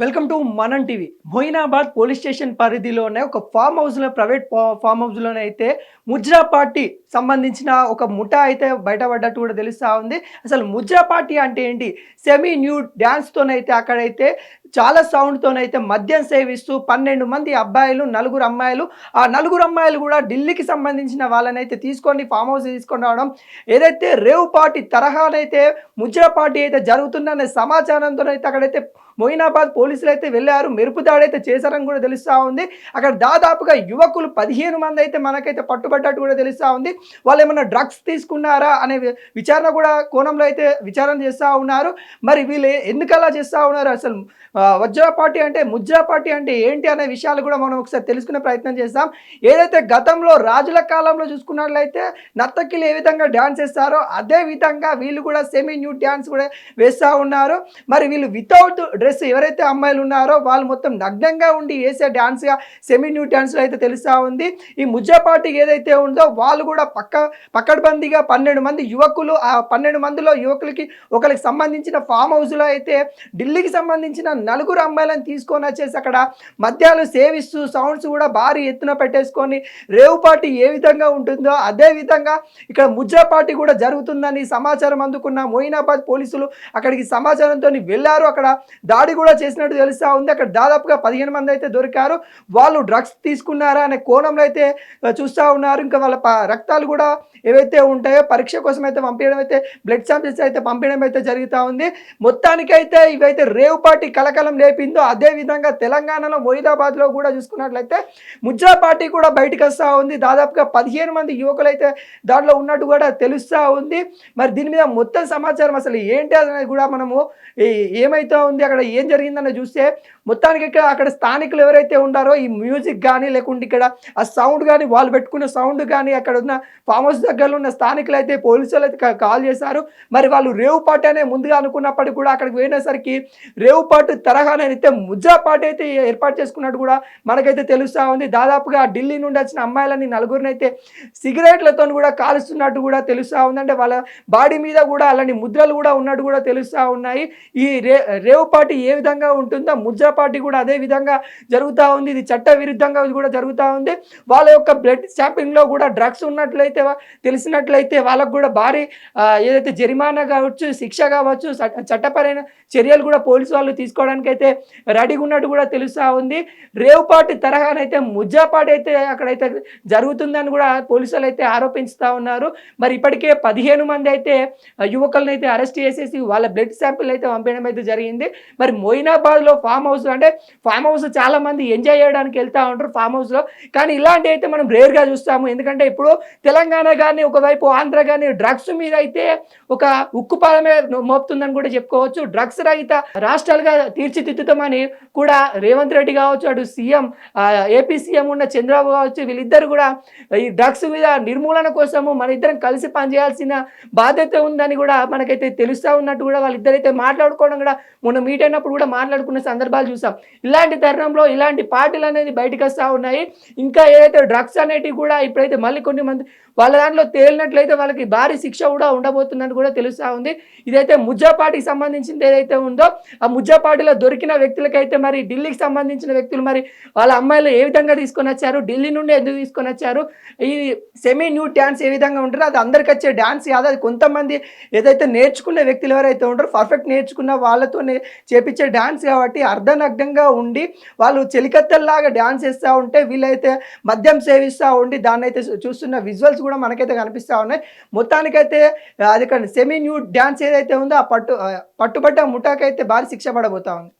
Welcome to Manam TV. Moinabad police station పరిధిలోనే ఒక form హౌస్లో ప్రైవేట్ ఫామ్ హౌస్లోనే అయితే ముజ్రా పార్టీ సంబంధించిన ఒక ముఠా అయితే బయటపడ్డట్టు కూడా తెలుస్తూ ఉంది. అసలు ముజ్రా పార్టీ అంటే ఏంటి? సెమీ న్యూ డ్యాన్స్తోనైతే అక్కడైతే చాలా సౌండ్తోనైతే మద్యం సేవిస్తూ పన్నెండు మంది అబ్బాయిలు నలుగురు అమ్మాయిలు ఆ నలుగురు అమ్మాయిలు కూడా ఢిల్లీకి సంబంధించిన వాళ్ళనైతే తీసుకొని ఫామ్ హౌస్ తీసుకొని రావడం. ఏదైతే రేవ్ పార్టీ తరహానైతే ముజ్రా పార్టీ అయితే జరుగుతుందనే సమాచారంతో అయితే అక్కడైతే మొయినాబాద్ పోలీసులు అయితే వెళ్ళారు. మెరుపు దాడి అయితే చేశారని కూడా తెలుస్తూ ఉంది. అక్కడ దాదాపుగా యువకులు పదిహేను మంది అయితే మనకైతే పట్టుబడ్డట్టు కూడా తెలుస్తూ ఉంది. వాళ్ళు ఏమైనా డ్రగ్స్ తీసుకున్నారా అనే విచారణ కూడా కోణంలో అయితే విచారణ చేస్తూ ఉన్నారు. మరి వీళ్ళు ఎందుకు అలా చేస్తూ ఉన్నారు అసలు? వజ్ర వజ్రా పార్టీ అంటే ముజ్రా పార్టీ అంటే ఏంటి అనే విషయాలు కూడా మనం ఒకసారి తెలుసుకునే ప్రయత్నం చేస్తాం. ఏదైతే గతంలో రాజుల కాలంలో చూసుకున్నట్లయితే నర్తకిలు ఏ విధంగా డ్యాన్స్ వేస్తారో అదే విధంగా వీళ్ళు కూడా సెమీ న్యూ డ్యాన్స్ కూడా వేస్తూ ఉన్నారు. మరి వీళ్ళు వితౌట్ డ్రెస్ ఎవరైతే అమ్మాయిలు ఉన్నారో వాళ్ళు మొత్తం నగ్నంగా ఉండి వేసే డ్యాన్స్గా సెమీ న్యూ డ్యాన్స్లో అయితే తెలుస్తూ ఉంది. ఈ ముజ్జా పార్టీ ఏదైతే ఉందో వాళ్ళు కూడా పక్క పక్కడబందీగా పన్నెండు మంది యువకులు ఆ పన్నెండు మందిలో యువకులకి ఒకరికి సంబంధించిన ఫామ్ హౌస్లో అయితే ఢిల్లీకి సంబంధించిన నలుగురు అమ్మాయిలను తీసుకొని వచ్చేసి అక్కడ మద్యాలు సేవిస్తూ సౌండ్స్ కూడా భారీ ఎత్తున పెట్టేసుకొని రేవు పార్టీ ఏ విధంగా ఉంటుందో అదే విధంగా ఇక్కడ ముజ్జా పార్టీ కూడా జరుగుతుందని సమాచారం అందుకున్న మొయినాబాద్ పోలీసులు అక్కడికి సమాచారంతో వెళ్ళారు. అక్కడ దాడి కూడా చేసినట్టు తెలుస్తూ ఉంది. అక్కడ దాదాపుగా పదిహేను మంది అయితే దొరికారు. వాళ్ళు డ్రగ్స్ తీసుకున్నారా అనే కోణంలో అయితే చూస్తూ ఉన్నారు. ఇంకా వాళ్ళ రక్తాలు కూడా ఏవైతే ఉంటాయో పరీక్ష కోసం అయితే పంపించడం అయితే బ్లడ్ శాంపిల్స్ అయితే పంపించడం అయితే జరుగుతూ ఉంది. మొత్తానికైతే ఇవైతే రేవు పార్టీ కలకలం లేపిందో అదే విధంగా తెలంగాణలో మొయిదాబాద్లో కూడా చూసుకున్నట్లయితే ముజ్రా పార్టీ కూడా బయటకు వస్తూ ఉంది. దాదాపుగా పదిహేను మంది యువకులు అయితే దాంట్లో ఉన్నట్టు కూడా తెలుస్తూ ఉంది. మరి దీని మీద మొత్తం సమాచారం అసలు ఏంటి అనేది కూడా మనము ఏమైతే ఉంది? అక్కడ ఏం జరిగిందని చూస్తే మొత్తానికి ఇక్కడ అక్కడ స్థానికులు ఎవరైతే ఉన్నారో ఈ మ్యూజిక్ కానీ లేకుంటే ఇక్కడ ఆ సౌండ్ కానీ వాళ్ళు పెట్టుకున్న సౌండ్ కానీ అక్కడ ఉన్న ఫామ్ హౌస్ దగ్గరలో ఉన్న స్థానికులు అయితే పోలీసులు అయితే కాల్ చేశారు. మరి వాళ్ళు రేవు పార్టీ అనే ముందుగా అనుకున్నప్పటికీ కూడా అక్కడికి పోయినసరికి రేవు పాటు తరహానే అయితే ముజ్జా అయితే ఏర్పాటు చేసుకున్నట్టు కూడా మనకైతే తెలుస్తూ ఉంది. దాదాపుగా ఢిల్లీ నుండి వచ్చిన అమ్మాయిలని నలుగురిని అయితే సిగరెట్లతో కూడా కాలుస్తున్నట్టు కూడా తెలుస్తూ ఉంది అంటే వాళ్ళ బాడీ మీద కూడా అలాంటి ముద్రలు కూడా ఉన్నట్టు కూడా తెలుస్తూ ఉన్నాయి. ఈ రే రేవ్ పార్టీ ఏ విధంగా ఉంటుందో ముజ్రా పార్టీ కూడా అదే విధంగా జరుగుతూ ఉంది. ఇది చట్ట విరుద్ధంగా కూడా జరుగుతూ ఉంది. వాళ్ళ యొక్క బ్లడ్ స్టాంపింగ్లో కూడా డ్రగ్స్ ఉన్నట్లయితే తెలిసినట్లయితే వాళ్ళకు కూడా భారీ ఏదైతే జరిమానా కావచ్చు శిక్ష కావచ్చు చట్ట- చట్టపరమైన చర్యలు కూడా పోలీసు వాళ్ళు తీసుకోవడానికి అయితే రెడీగా ఉన్నట్టు కూడా తెలుస్తూ ఉంది. రేవ్ పార్టీ తరహానైతే ముజ్జా పార్టీ అయితే అక్కడైతే జరుగుతుందని కూడా పోలీసులు అయితే ఆరోపిస్తూ ఉన్నారు. మరి ఇప్పటికే పదిహేను మంది అయితే యువకులను అయితే అరెస్ట్ చేసేసి వాళ్ళ బ్లడ్ శాంపిల్ అయితే పంపించడం అయితే జరిగింది. మరి మొయినాబాద్లో ఫామ్ హౌస్ అంటే ఫామ్ హౌస్ చాలా మంది ఎంజాయ్ చేయడానికి వెళ్తూ ఉంటారు ఫామ్ హౌస్లో. కానీ ఇలాంటి అయితే మనం రేర్గా చూస్తాము. ఎందుకంటే ఇప్పుడు తెలంగాణ కానీ ఒకవైపు ఆంధ్ర కానీ డ్రగ్స్ మీద అయితే ఒక ఉక్కు పాదమే మోపుతుందని కూడా చెప్పుకోవచ్చు. డ్రగ్స్ రహిత రాష్ట్రాలుగా తీర్చిదిద్దుతామని కూడా రేవంత్ రెడ్డి కావచ్చు అటు సీఎం ఏపీ సీఎం ఉన్న చంద్రబాబు కావచ్చు వీళ్ళిద్దరు కూడా ఈ డ్రగ్స్ మీద నిర్మూలన కోసము మన ఇద్దరం కలిసి పనిచేయాల్సిన బాధ్యత ఉందని కూడా మనకైతే తెలుస్తూ ఉన్నట్టు కూడా వాళ్ళిద్దరైతే మాట్లాడుకోవడం కూడా మొన్న మీట్ అయినప్పుడు కూడా మాట్లాడుకున్న సందర్భాలు చూసాం. ఇలాంటి తరుణంలో ఇలాంటి పార్టీలు అనేది బయటకు వస్తూ ఉన్నాయి. ఇంకా ఏదైతే డ్రగ్స్ అనేటివి కూడా ఇప్పుడైతే మళ్ళీ కొన్ని మంది వాళ్ళ దాంట్లో తేలినట్లయితే వాళ్ళకి భారీ శిక్ష కూడా ఉండబోతుందని కూడా తెలుస్తూ ఉంది. ఇదైతే ముజ్జా పార్టీకి సంబంధించింది ఏదైతే ఉందో ఆ ముజ్జా పార్టీలో దొరికిన వ్యక్తులకైతే మరి ఢిల్లీకి సంబంధించిన వ్యక్తులు మరి వాళ్ళ అమ్మాయిలు ఏ విధంగా తీసుకొని వచ్చారు ఢిల్లీ నుండి ఎందుకు తీసుకొని వచ్చారు ఈ సెమీ న్యూ డ్యాన్స్ ఏ విధంగా ఉంటుందో అది అందరికి వచ్చే డ్యాన్స్ కాదు అది కొంతమంది ఏదైతే నేర్చుకునే వ్యక్తులు ఎవరైతే ఉంటారో పర్ఫెక్ట్ నేర్చుకున్న వాళ్ళతో చేపించే డ్యాన్స్ కాబట్టి అర్ధనగ్నంగా ఉండి వాళ్ళు చెలికత్తల్లాగా డ్యాన్స్ చేస్తూ ఉంటే వీళ్ళైతే మద్యం సేవిస్తూ ఉండి దాన్ని అయితే చూస్తున్న విజువల్స్ కూడా మనకైతే కనిపిస్తూ ఉన్నాయి. మొత్తానికైతే అది సెమీ న్యూ డ్యాన్స్ ఏదైతే ఉందో ఆ పట్టు ఆ పట్టుబట్ట ముఠాకైతే భారీ శిక్ష పడబోతా ఉంది.